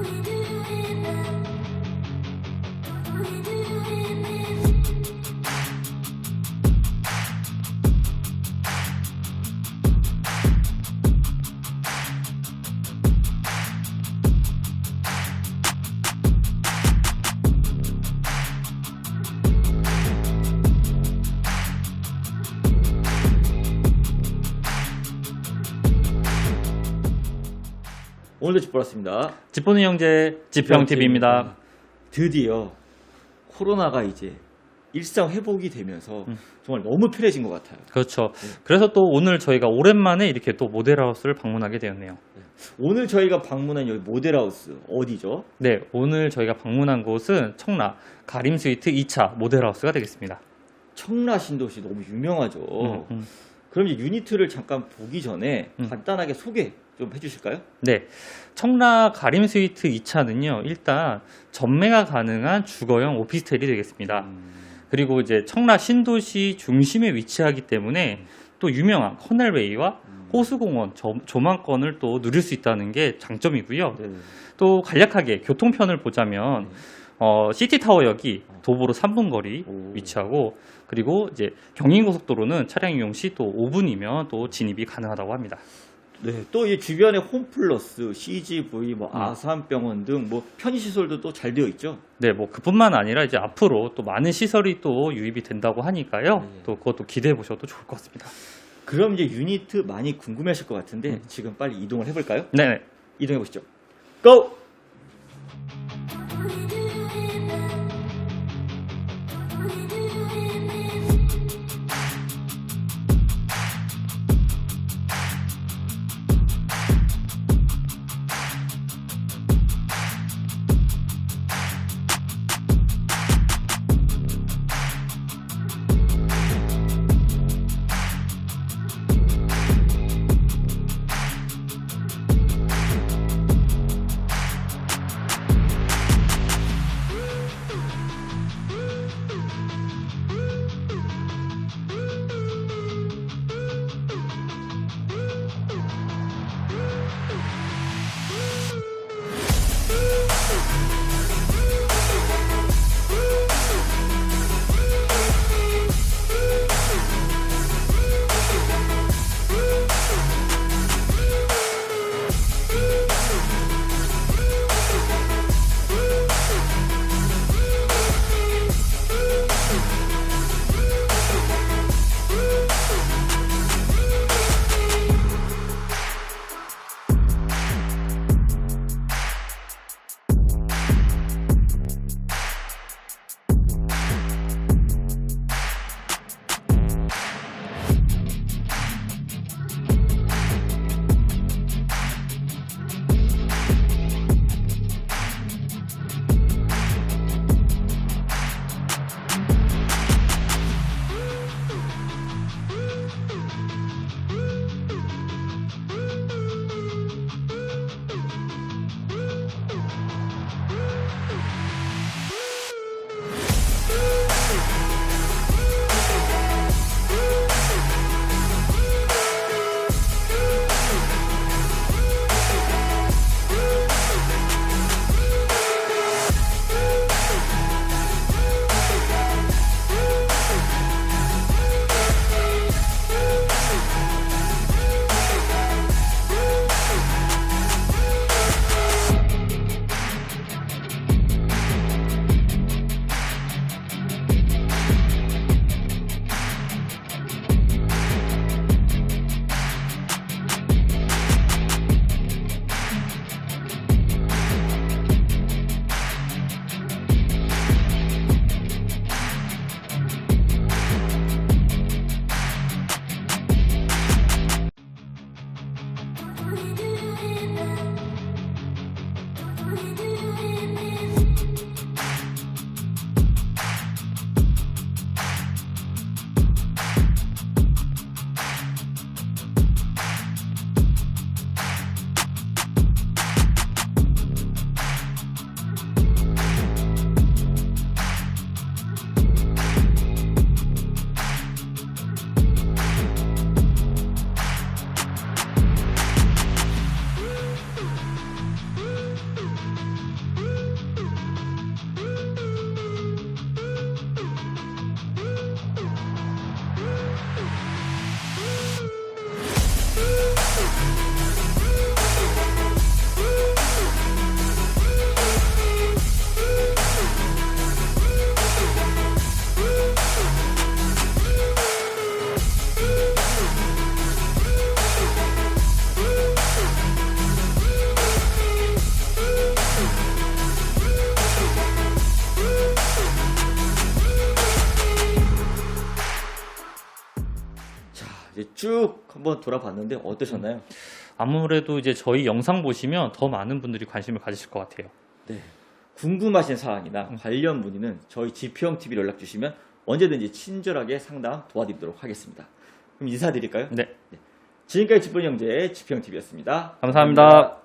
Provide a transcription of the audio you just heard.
We do it. We do 오늘도 집보았습니다 집보는 형제 지평TV입니다. 드디어 코로나가 이제 일상 회복이 되면서 음. 정말 너무 편해진 것 같아요. 그렇죠. 네. 그래서 또 오늘 저희가 오랜만에 이렇게 또 모델하우스를 방문하게 되었네요. 오늘 저희가 방문한 여기 모델하우스 어디죠? 네, 오늘 저희가 방문한 곳은 청라 가림 스위트 2차 모델하우스가 되겠습니다. 청라 신도시 너무 유명하죠. 음, 음. 그럼 이제 유니트를 잠깐 보기 전에 음. 간단하게 소개 좀 해주실까요? 네, 청라 가림 스위트 2차는요, 일단 전매가 가능한 주거형 오피스텔이 되겠습니다. 음. 그리고 이제 청라 신도시 중심에 위치하기 때문에 또 유명한 커넬웨이와 음. 호수공원 조, 조망권을 또 누릴 수 있다는 게 장점이고요. 네. 또 간략하게 교통편을 보자면 네. 어, 시티타워역이 도보로 3분 거리 오. 위치하고 그리고 이제 경인고속도로는 차량 이용 시 또 5분이면 또 진입이 가능하다고 합니다. 네, 또 이 주변에 홈플러스, CGV, 뭐 음. 아산병원 등 뭐 편의시설도 또 잘 되어 있죠. 네, 뭐 그뿐만 아니라 이제 앞으로 또 많은 시설이 또 유입이 된다고 하니까요. 네. 또 그것도 기대해 보셔도 좋을 것 같습니다. 그럼 이제 유니트 많이 궁금해하실 것 같은데 음. 지금 빨리 이동을 해볼까요? 네, 이동해 보시죠. 고! 쭉 한번 돌아봤는데 어떠셨나요? 아무래도 이제 저희 영상 보시면 더 많은 분들이 관심을 가지실 것 같아요. 네. 궁금하신 음. 사항이나 관련 문의는 저희 지평 TV 연락 주시면 언제든지 친절하게 상담 도와드리도록 하겠습니다. 그럼 인사드릴까요? 네. 지금까지 지평 형제의 지평 TV였습니다. 감사합니다.